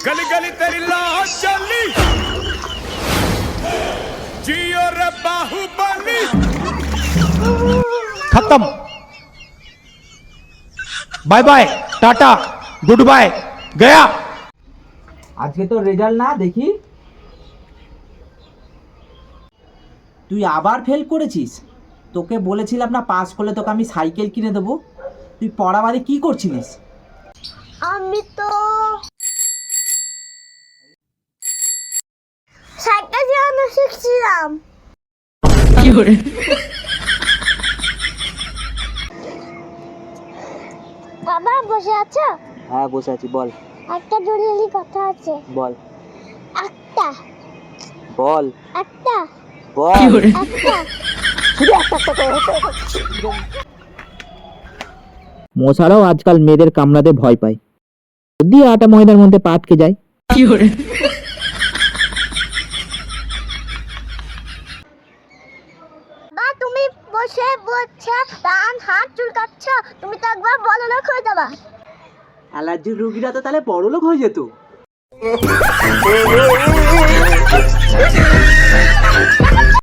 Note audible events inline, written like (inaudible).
गली गली तेरी लाश चली जियो रे बाहुबली खत्म bye bye tata good bye गया আজকে তো রেজাল্ট না দেখি তুই আবার ফেল করেছিস তোকে বলেছিলাম না পাস করলে তোকে আমি সাইকেল কিনে দেবো তুই পড়া বাদে কি করছিলিস আমি তো সাইকেল চালানো শিখছিলাম। বাবা বসে আছো? হ্যাঁ বসে আছি বল। একটা জরুরি কথা আছে। বল। একটা। বল। একটা। বল। একটা। মশারাও আজকাল মেয়েদের কামড়াতে ভয় পায়। যদি আটা ময়দার মধ্যে পাটকে যায়। মা তুমি বসে বসে ডান হাত চুলকাচ্ছ তুমি তো একবার বড়লোক হয়ে যাবা। অ্যালার্জির রুগীরা তো তাহলে বড়লোক হয়ে যেত। (laughs)